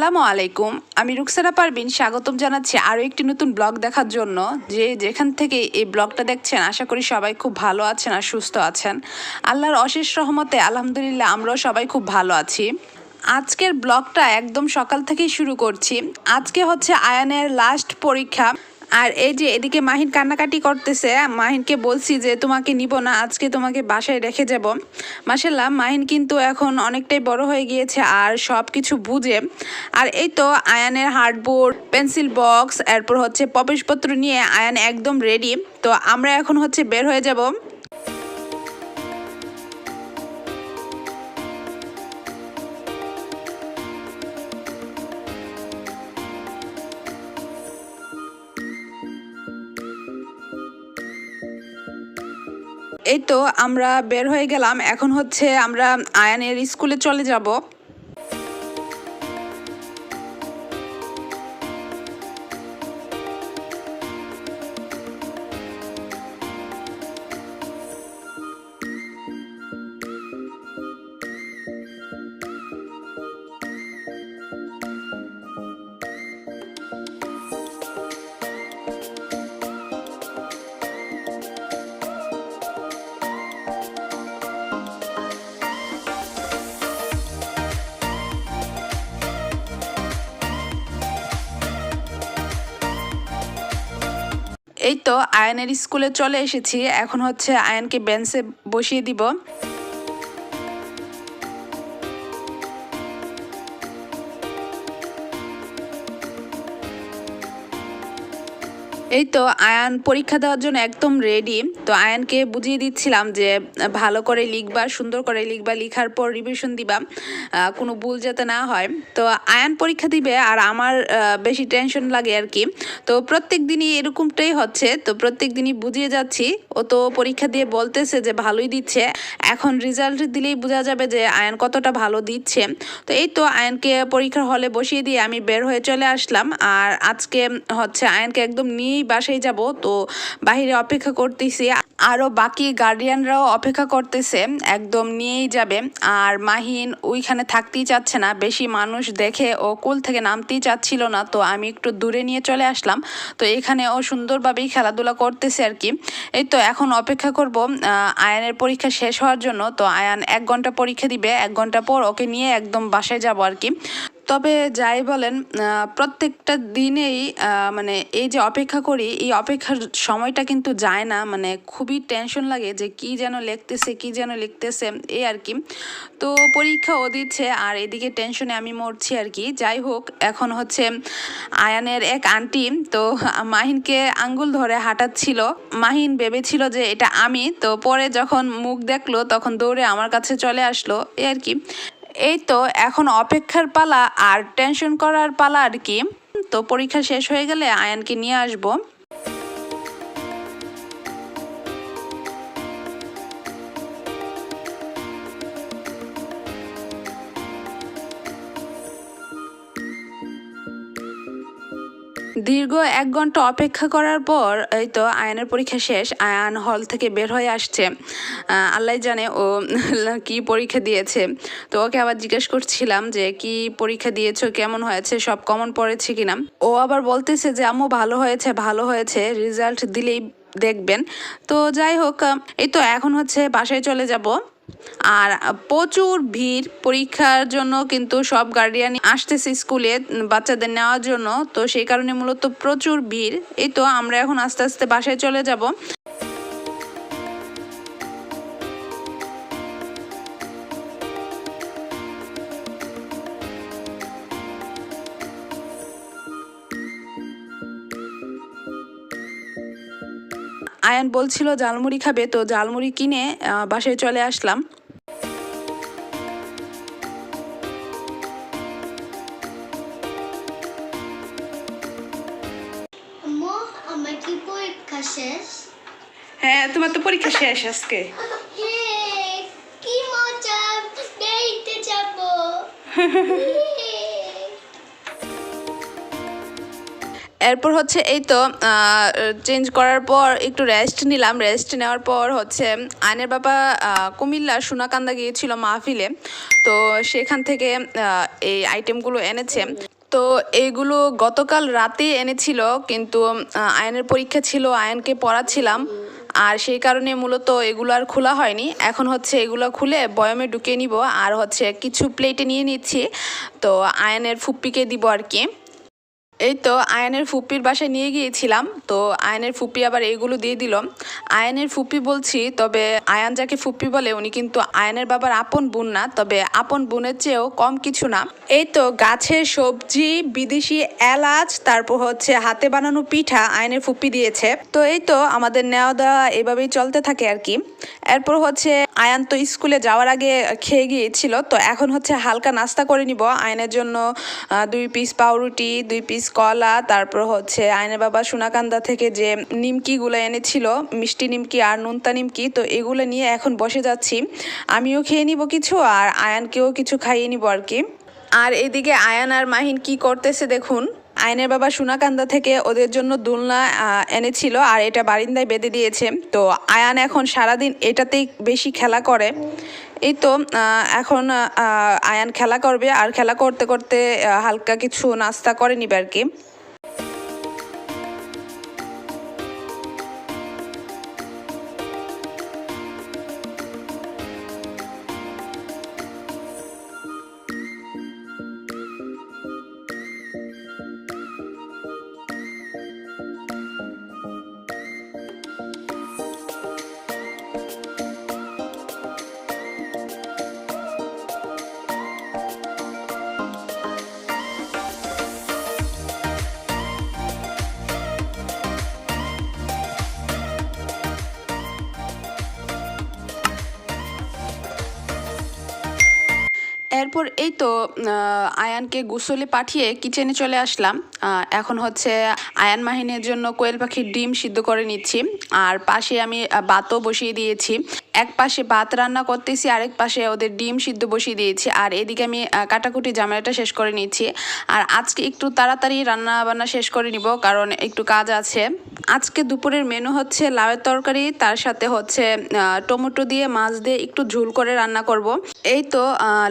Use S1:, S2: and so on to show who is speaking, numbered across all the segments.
S1: আসসালামু আলাইকুম। আমি রুকসারা পারবিন স্বাগতম জানাচ্ছি আরও একটি নতুন ব্লগ দেখার জন্য। যে যেখান থেকে এই ব্লগটা দেখছেন, আশা করি সবাই খুব ভালো আছেন আর সুস্থ আছেন। আল্লাহর অশেষ রহমতে, আলহামদুলিল্লাহ, আমরাও সবাই খুব ভালো আছি। আজকের ব্লগটা একদম সকাল থেকেই শুরু করছি। আজকে হচ্ছে আয়ানের লাস্ট পরীক্ষা। আর এই যে এদিকে মাহিন কান্নাকাটি করতেছে, মাহিনকে বলছি যে তোমাকে নিব না, আজকে তোমাকে বাসায় রেখে যাব। মাসাল্লাহ মাহিন কিন্তু এখন অনেকটাই বড় হয়ে গিয়েছে আর সব কিছু বুঝে। আর এই তো আয়ানের হার্ডবোর্ড, পেন্সিল বক্স, এরপর হচ্ছে প্রবেশপত্র নিয়ে আয়ান একদম রেডি তো আমরা এখন হচ্ছে বের হয়ে যাব। এই তো আমরা বের হয়ে গেলাম। এখন হচ্ছে আমরা আয়ানের স্কুলে চলে যাব। এই তো আয়নের স্কুলে চলে এসেছি। এখন হচ্ছে আয়নকে বেঞ্চে বসিয়ে দিব। এই তো আয়ান পরীক্ষা দেওয়ার জন্য একদম রেডি তো আয়ানকে বুঝিয়ে দিচ্ছিলাম যে, ভালো করে লিখবা, সুন্দর করে লিখবা, লিখার পর রিভিশন দিবা কোনো ভুল যাতে না হয়। তো আয়ান পরীক্ষা দিবে আর আমার বেশি টেনশন লাগে আর কি। তো প্রত্যেক দিনই এরকমটাই হচ্ছে। তো প্রত্যেক দিনই বুঝিয়ে যাচ্ছি। ও তো পরীক্ষা দিয়ে বলতেছে যে ভালোই দিচ্ছে। এখন রেজাল্ট দিলেই বোঝা যাবে যে আয়ান কতটা ভালো দিচ্ছে। তো এই তো আয়ানকে পরীক্ষার হলে বসিয়ে দিয়ে আমি বের হয়ে চলে আসলাম। আর আজকে হচ্ছে আয়ানকে একদম নিয়েই বাসায় যাব। তো বাহিরে অপেক্ষা করতেছি। আরও বাকি গার্ডিয়ানরাও অপেক্ষা করতেছে। একদম নিয়েই যাবে। আর মাহিন ওইখানে থাকতেই চাচ্ছে না। বেশি মানুষ দেখে ও কুল থেকে নামতেই চাচ্ছিল না। তো আমি একটু দূরে নিয়ে চলে আসলাম। তো এখানে ও সুন্দরভাবেই খেলাধুলা করতেছে আর কি। এই তো এখন অপেক্ষা করব আয়ানের পরীক্ষা শেষ হওয়ার জন্য। তো আয়ান এক ঘণ্টা পরীক্ষা দিবে। এক ঘণ্টা পর ওকে নিয়ে একদম বাসায় যাব আর কি। তবে যাই বলেন প্রত্যেকটা দিনেই মানে এই যে অপেক্ষা করি, এই অপেক্ষার সময়টা কিন্তু যায় না। মানে খুবই টেনশন লাগে যে কি যেন লিখতেছে, কি যেন লিখতেছে এই আর কি। তো পরীক্ষা ও দিচ্ছে আর এদিকে টেনশনে আমি মরছি আর কি। যাই হোক, এখন হচ্ছে আয়ানের এক আন্টি, তো মাহিনকে আঙ্গুল ধরে হাঁটাচ্ছিল। মাহিন ভেবেছিল যে এটা আমি, তো পরে যখন মুখ দেখল, তখন দৌড়ে আমার কাছে চলে আসলো এই আর কি। এই তো এখন অপেক্ষার পালা আর টেনশন করার পালা আর কি। তো পরীক্ষা শেষ হয়ে গেলে আয়ানকে নিয়ে আসব। দীর্ঘ এক ঘণ্টা অপেক্ষা করার পর এই তো আয়নের পরীক্ষা শেষ, আয়ান হল থেকে বের হয়ে আসছে। আল্লাহ জানে ও কি পরীক্ষা দিয়েছে। তো ওকে আবার জিজ্ঞেস করছিলাম যে, কি পরীক্ষা দিয়েছ? কেমন হয়েছে? সব কমন পড়েছে কিনা? ও আবার বলতেছে যে, আম্মু, ভালো হয়েছে ভালো হয়েছে। রেজাল্ট দিলেই দেখবেন। তো যাই হোক, এই তো এখন হচ্ছে বাসায় চলে যাব। আর প্রচুর ভিড় পরীক্ষার জন্য কিন্তু সব গার্ডিয়ান আসতেছে স্কুলে বাচ্চাদের নেওয়ার জন্য। তো সেই কারণে মূলত প্রচুর ভিড়। এই তো আমরা এখন আস্তে আস্তে বাসায় চলে যাব। আয়ান বলছিল জালমুড়ি খাবে তো জালমুড়ি কিনে বাসায় চলে আসলাম। হ্যাঁ তোমার তো পরীক্ষা শেষ আজকে।
S2: কি মজা যাব।
S1: এরপর হচ্ছে এই তো চেঞ্জ করার পর একটু রেস্ট নিলাম। রেস্ট নেওয়ার পর হচ্ছে আয়নের বাবা কুমিল্লা সোনাকান্দা গিয়েছিল মাহফিলে। তো সেখান থেকে এই আইটেমগুলো এনেছে। তো এইগুলো গতকাল রাতে এনেছিল, কিন্তু আয়নের পরীক্ষা ছিল আয়নকে পড়াচ্ছিলাম। আর সেই কারণে মূলত এগুলো আর খোলা হয়নি। এখন হচ্ছে এগুলো খুলে বয়মে ঢুকিয়ে নিব। আর হচ্ছে কিছু প্লেটে নিয়ে নিচ্ছি। তো আয়নের ফুপ্পিকে দিব আর কি। এই তো আয়নের ফুপ্পির বাসায় নিয়ে গিয়েছিলাম। তো আয়নের ফুপ্পি আবার এইগুলো দিয়ে দিল। আয়নের ফুপি বলছি, তবে আয়ান যাকে ফুপ্পি বলে উনি কিন্তু আয়নের বাবার আপন বোন না, তবে আপন বোনের চেয়েও কম কিছু না। এই তো গাছের সবজি, বিদেশি এলাচ, তারপর হচ্ছে হাতে বানানো পিঠা আয়নের ফুপ্পি দিয়েছে। তো এই তো আমাদের নেওয়া দেওয়া এভাবেই চলতে থাকে আর কি। এরপর হচ্ছে আয়ান তো স্কুলে যাওয়ার আগে খেয়ে গিয়েছিল, তো এখন হচ্ছে হালকা নাস্তা করে নিব। আয়নের জন্য দুই পিস পাউরুটি, দুই পিস কলা, তারপর হচ্ছে আয়নের বাবা সোনাকান্দা থেকে যে নিমকিগুলো এনেছিল, মিষ্টি নিমকি আর নোনতা নিমকি, তো এগুলো নিয়ে এখন বসে যাচ্ছি। আমিও খেয়ে নিব কিছু আর আয়ানকেও কিছু খাইয়ে নিব আর কি। আর এদিকে আয়ান আর মাহিন কি করতেছে দেখুন। আয়নের বাবা সোনাকান্দা থেকে ওদের জন্য দোলনা এনেছিল আর এটা বারিন্দায় বেঁধে দিয়েছে। তো আয়ান এখন সারাদিন এটাতেই বেশি খেলা করে। এই তো এখন আয়ান খেলা করবে আর খেলা করতে করতে হালকা কিছু নাস্তা করে নিবে আর কি। এরপর এই তো আয়ানকে গোসলে পাঠিয়ে কিচেনে চলে আসলাম। এখন হচ্ছে আয়ান মাহিনের জন্য কোয়েল পাখির ডিম সিদ্ধ করে নিচ্ছি। আর পাশে আমি ভাতও বসিয়ে দিয়েছি। এক পাশে ভাত রান্না করতেছি, আরেক পাশে ওদের ডিম সিদ্ধ বসিয়ে দিয়েছি। আর এদিকে আমি কাটাকুটি জামালাটা শেষ করে নিচ্ছি। আর আজকে একটু তাড়াতাড়ি রান্না বান্না শেষ করে নিব, কারণ একটু কাজ আছে। আজকে দুপুরের মেনু হচ্ছে লাউয়ের তরকারি, তার সাথে হচ্ছে টমেটো দিয়ে, মাছ দিয়ে একটু ঝুল করে রান্না করব। এই তো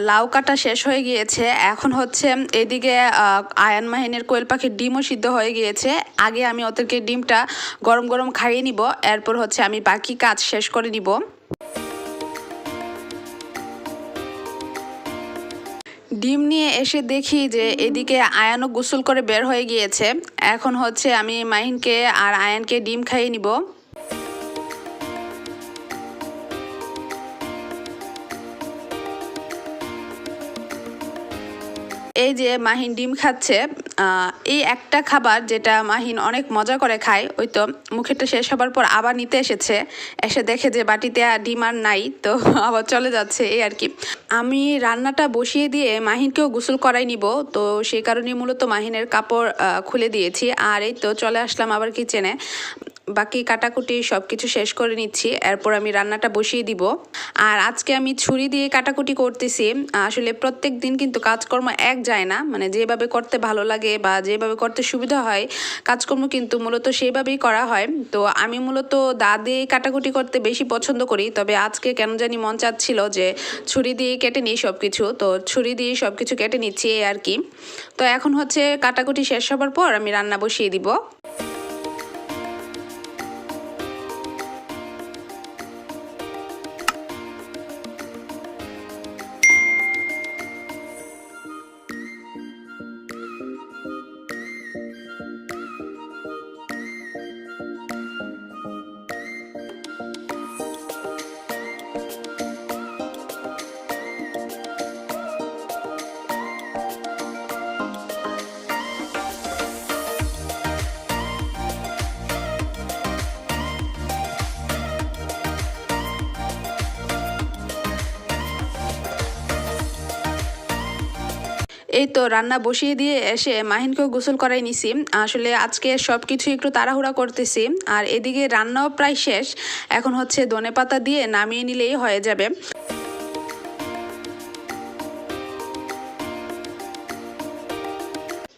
S1: লাউ কাটা শেষ হয়ে গিয়েছে। এখন হচ্ছে এদিকে আয়ান মাহিনের কোয়েল পাখির ডিমও সিদ্ধ হয়ে গিয়েছে। আগে আমি ওদেরকে ডিমটা গরম গরম খাইয়ে নিব, এরপর হচ্ছে আমি বাকি কাজ শেষ করে নিব। ডিম নিয়ে এসে দেখি যে এদিকে আয়ানও গোসল করে বের হয়ে গিয়েছে। এখন হচ্ছে আমি মাহিনকে আর আয়ানকে ডিম খাইয়ে নিব। এই যে মাহিন ডিম খাচ্ছে এই একটা খাবার যেটা মাহিন অনেক মজা করে খায়, ওই তো মুখেরটা শেষ হবার পর আবার নিতে এসেছে, এসে দেখে যে বাটিতে আর ডিম আর নাই, তো আবার চলে যাচ্ছে এই আর কি। আমি রান্নাটা বসিয়ে দিয়ে মাহিনকেও গোসল করাই নিব, তো সেই কারণেই মূলত মাহিনের কাপড় খুলে দিয়েছি, আর এই তো চলে আসলাম আবার কিচেনে বাকি কাটাকুটি সব কিছু শেষ করে নিচ্ছি। এরপর আমি রান্নাটা বসিয়ে দিব। আর আজকে আমি ছুরি দিয়ে কাটাকুটি করতেছি। আসলে প্রত্যেক দিন কিন্তু কাজকর্ম এক যায় না। মানে যেভাবে করতে ভালো লাগে বা যেভাবে করতে সুবিধা হয়, কাজকর্ম কিন্তু মূলত সেইভাবেই করা হয়। তো আমি মূলত দা দিয়ে কাটাকুটি করতে বেশি পছন্দ করি। তবে আজকে কেন জানি মন চাচ্ছিল যে ছুরি দিয়ে কেটে নিই সব কিছু তো ছুরি দিয়ে সব কিছু কেটে নিচ্ছি আর কি। তো এখন হচ্ছে কাটাকুটি শেষ হবার পর আমি রান্না বসিয়ে দিব। এই তো রান্না বসিয়ে দিয়ে এসে মাহিনকেও গোসল করাই নিছি। আসলে আজকে সব কিছু একটু তাড়াহুড়া করতেছি। আর এদিকে রান্নাও প্রায় শেষ। এখন হচ্ছে ধনে পাতা দিয়ে নামিয়ে নিলেই হয়ে যাবে।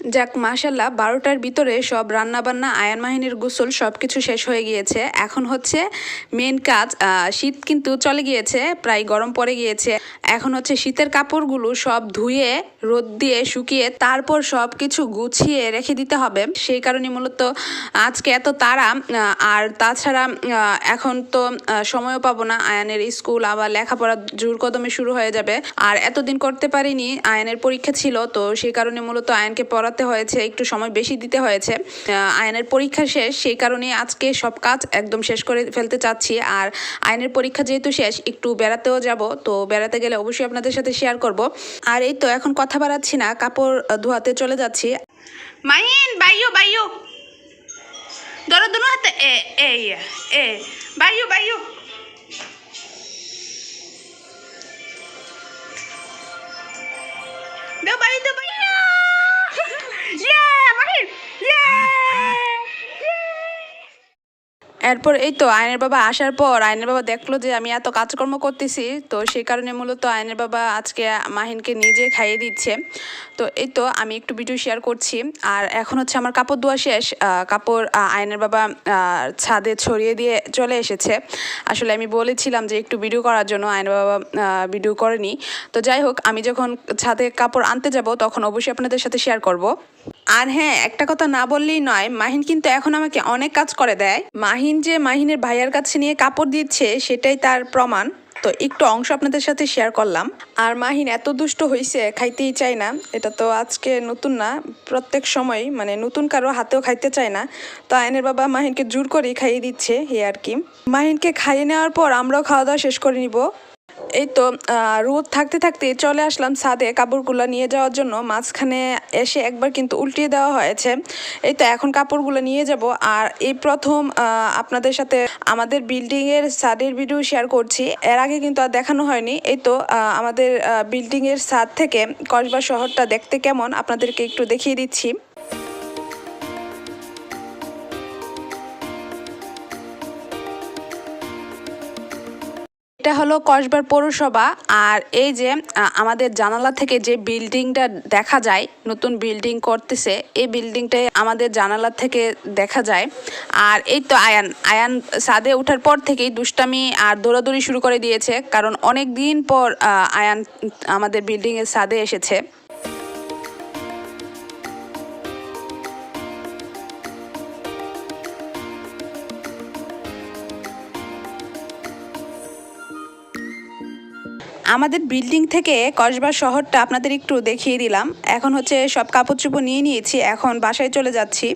S1: যাক মাশাল্লাহ বারোটার ভিতরে সব রান্না বান্না আয়ান মাহিনীর গোসল সব কিছু শেষ হয়ে গিয়েছে। এখন হচ্ছে মেন কাজ শীত কিন্তু চলে গিয়েছে প্রায় গরম পড়ে গিয়েছে। এখন হচ্ছে শীতের কাপড়গুলো সব ধুয়ে রোদ দিয়ে শুকিয়ে তারপর সব কিছু গুছিয়ে রেখে দিতে হবে। সেই কারণে মূলত আজকে এত আহ, আর তাছাড়া এখন তো সময়ও পাবো না। আয়ানের স্কুল আবার লেখাপড়া জোর কদমে শুরু হয়ে যাবে। আর এতদিন করতে পারিনি আয়নের পরীক্ষা ছিল তো সেই কারণে মূলত আয়নকে পড়াতে হয়েছে, একটু সময় বেশি দিতে হয়েছে। আয়নের পরীক্ষা শেষ, সেই কারণে আজকে সব কাজ একদম শেষ করে ফেলতে চাচ্ছি। আর আয়নের পরীক্ষা যেহেতু শেষ, একটু বেড়াতেও যাব, তো বেড়াতে গেলে অবশ্যই আপনাদের সাথে শেয়ার করব। আর এই তো এখন কথা বাড়াচ্ছি না, কাপড় ধোয়াতে চলে যাচ্ছি। মাহিন বাইও বাইও ধরো দুনো হাতে, এ এ এ বাইও বাইও দাও দাও এরপর এই তো আয়নের বাবা আসার পর আয়নের বাবা দেখল যে আমি এত কাজকর্ম করতেছি, তো সেই কারণে মূলত আয়নের বাবা আজকে মাহিনকে নিজে খাইয়ে দিচ্ছে। তো এই তো আমি একটু ভিডিও শেয়ার করছি। আর এখন হচ্ছে আমার কাপড় ধোয়া শেষ কাপড় আয়নের বাবা ছাদে ছড়িয়ে দিয়ে চলে এসেছে। আসলে আমি বলেছিলাম যে একটু ভিডিও করার জন্য আয়নের বাবা ভিডিও করেনি। তো যাই হোক, আমি যখন ছাদে কাপড় আনতে যাব তখন অবশ্যই আপনাদের সাথে শেয়ার করব। আর হ্যাঁ একটা কথা না বললেই নয়, মাহিন কিন্তু এখন আমাকে অনেক কাজ করে দেয়। মাহিন যে মাহিনের ভাইয়ার কাছে নিয়ে কাপড় দিচ্ছে, সেটাই তার প্রমাণ। তো একটু অংশ আপনাদের সাথে শেয়ার করলাম। আর মাহিন এত দুষ্ট হয়েছে খাইতেই চায় না। এটা তো আজকে নতুন না, প্রত্যেক সময় মানে নতুন কারও হাতেও খাইতে চায় না। তো আয়নের বাবা মাহিনকে জোর করেই খাইয়ে দিচ্ছে, এই আর কি। মাহিনকে খাইয়ে নেওয়ার পর আমরাও খাওয়া দাওয়া শেষ করে নিব। এই তো রোদ থাকতে থাকতে চলে আসলাম ছাদে কাপড়গুলো নিয়ে যাওয়ার জন্য। মাঝখানে এসে একবার কিন্তু উল্টিয়ে দেওয়া হয়েছে। এই তো এখন কাপড়গুলো নিয়ে যাব। আর এই প্রথম আপনাদের সাথে আমাদের বিল্ডিংয়ের ছাদের ভিডিও শেয়ার করছি। এর আগে কিন্তু আর দেখানো হয়নি। এই তো আমাদের বিল্ডিং এর ছাদ থেকে কসবা শহরটা দেখতে কেমন? আপনাদেরকে একটু দেখিয়ে দিচ্ছি। এটা হলো কসবার পৌরসভা, আর এই যে আমাদের জানালা থেকে যে বিল্ডিংটা দেখা যায়, নতুন বিল্ডিং করতেছে, এই বিল্ডিংটাই আমাদের জানালা থেকে দেখা যায়। আর এই তো আয়ান আয়ান সাদে ওঠার পর থেকেই দুষ্টামি আর দৌড়াদৌড়ি শুরু করে দিয়েছে, কারণ অনেক দিন পর আয়ান আমাদের বিল্ডিংয়ের সাদে এসেছে। আমাদের বিল্ডিং থেকে কসবা শহরটা আপনাদের একটু দেখিয়ে দিলাম। এখন হচ্ছে সব কাপড় চোপড় নিয়ে নিয়েছি, এখন বাসায় চলে যাচ্ছি।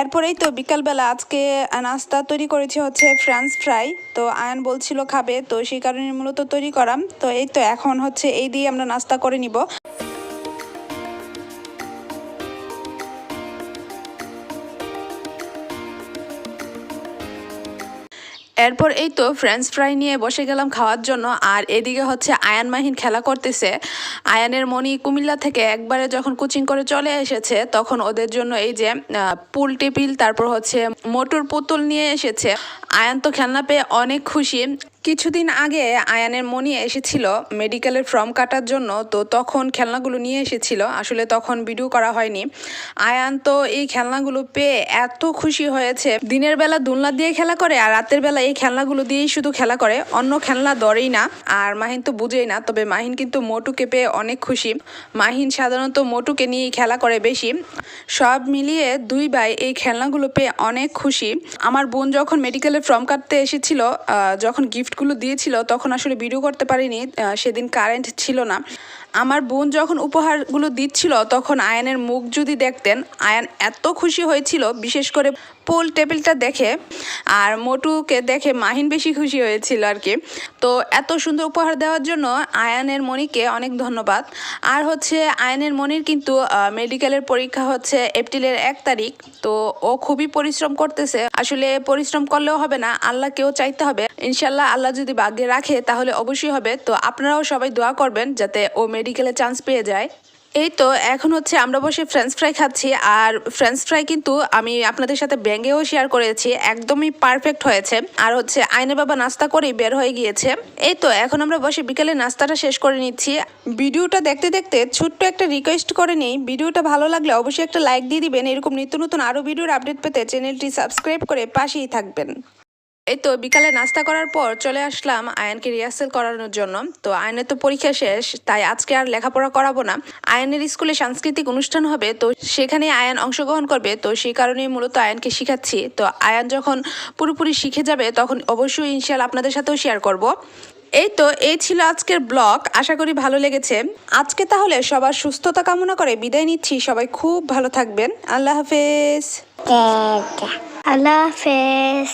S1: এরপরেই তো বিকালবেলা আজকে নাস্তা তৈরি করেছি হচ্ছে ফ্রান্স ফ্রাই তো আয়ন বলছিল খাবে, তো সেই কারণে মূলত তৈরি করাম। তো এই তো এখন হচ্ছে এই দিয়ে আমরা নাস্তা করে নিব। এরপর এই তো ফ্রেঞ্চ ফ্রাই নিয়ে বসে গেলাম খাওয়ার জন্য। আর এদিকে হচ্ছে আয়ান মাহিন খেলা করতেছে। আয়ানের মনি কুমিল্লা থেকে একবারে যখন কোচিং করে চলে এসেছে, তখন ওদের জন্য এই যে পুল টেপিল তারপর হচ্ছে মোটর পুতুল নিয়ে এসেছে। আয়ান তো খেলনা পেয়ে অনেক খুশি। কিছুদিন আগে আয়ানের মনি এসেছিল মেডিকেলের ফর্ম কাটার জন্য, তো তখন খেলনাগুলো নিয়ে এসেছিল। আসলে তখন ভিডিও করা হয়নি। আয়ান তো এই খেলনাগুলো পেয়ে এত খুশি হয়েছে। দিনের বেলা দোলনা দিয়ে খেলা করে আর রাতের বেলা এই খেলনাগুলো দিয়েই শুধু খেলা করে। অন্য খেলনা ধরেই না, আর মাহিন তো বুঝেই না, তবে মাহিন কিন্তু মোটুকে পেয়ে অনেক খুশি। মাহিন সাধারণত মোটুকে নিয়েই খেলা করে বেশি। সব মিলিয়ে দুই ভাই এই খেলনাগুলো পেয়ে অনেক খুশি। আমার বোন যখন মেডিকেলের ফর্ম কাটতে এসেছিল যখন যখন গিফটগুলো দিয়েছিল, তখন আসলে ভিডিও করতে পারিনি সেদিন কারেন্ট ছিল না। আমার বোন যখন উপহারগুলো দিচ্ছিল, তখন আয়ানের মুখ যদি দেখতেন, আয়ান এত খুশি হয়েছিল, বিশেষ করে পোল টেবিলটা দেখে, আর মোটুকে দেখে মাহিন বেশি খুশি হয়েছিল আর কি। তো এত সুন্দর উপহার দেওয়ার জন্য আয়ানের মনিকে অনেক ধন্যবাদ। আর হচ্ছে আয়ানের মনির কিন্তু মেডিকেলের পরীক্ষা হচ্ছে এপ্রিলের এক তারিখ, তো ও খুবই পরিশ্রম করতেছে। আসলে পরিশ্রম করলেও হবে না, আল্লাহকেও চাইতে হবে। ইনশাল্লাহ আল্লাহ যদি ভাগ্যে রাখে, তাহলে অবশ্যই হবে। তো আপনারাও সবাই দোয়া করবেন যাতে ও মেডিকেলে চান্স পেয়ে যায়। এই তো, এখন হচ্ছে আমরা বসে ফ্রেঞ্চ ফ্রাই খাচ্ছি। আর ফ্রেঞ্চ ফ্রাই কিন্তু আমি আপনাদের সাথে ব্যাঙ্গেও শেয়ার করেছি, একদমই পারফেক্ট হয়েছে। আর হচ্ছে আইনে বাবা নাস্তা করেই বের হয়ে গিয়েছে। এই তো, এখন আমরা বসে বিকেলে নাস্তাটা শেষ করে নিচ্ছি। ভিডিওটা দেখতে দেখতে ছোট্ট একটা রিকোয়েস্ট করে নিই। ভিডিওটা ভালো লাগলে অবশ্যই একটা লাইক দিয়ে দিবেন। এরকম নিত্য নতুন আরও ভিডিওর আপডেট পেতে চ্যানেলটি সাবস্ক্রাইব করে পাশেই থাকবেন। এই তো বিকালে নাস্তা করার পর চলে আসলাম আয়নকে রিহার্সেল করানোর জন্য। তো আয়নের তো পরীক্ষা শেষ, তাই আজকে আর লেখাপড়া করাবো না। আয়নের স্কুলে সাংস্কৃতিক অনুষ্ঠান হবে, তো সেখানে আয়ন অংশগ্রহণ করবে। তো সেই কারণেই মূলত আয়নকে শিখাচ্ছি। তো আয়ন যখন পুরোপুরি শিখে যাবে, তখন অবশ্যই ইনশাল আপনাদের সাথেও শেয়ার করব। এই তো, এই ছিল আজকের ব্লগ আশা করি ভালো লেগেছে। আজকে তাহলে সবার সুস্থতা কামনা করে বিদায় নিচ্ছি। সবাই খুব ভালো থাকবেন। আল্লাহ হাফেজ।
S2: আল্লাহ হাফেজ।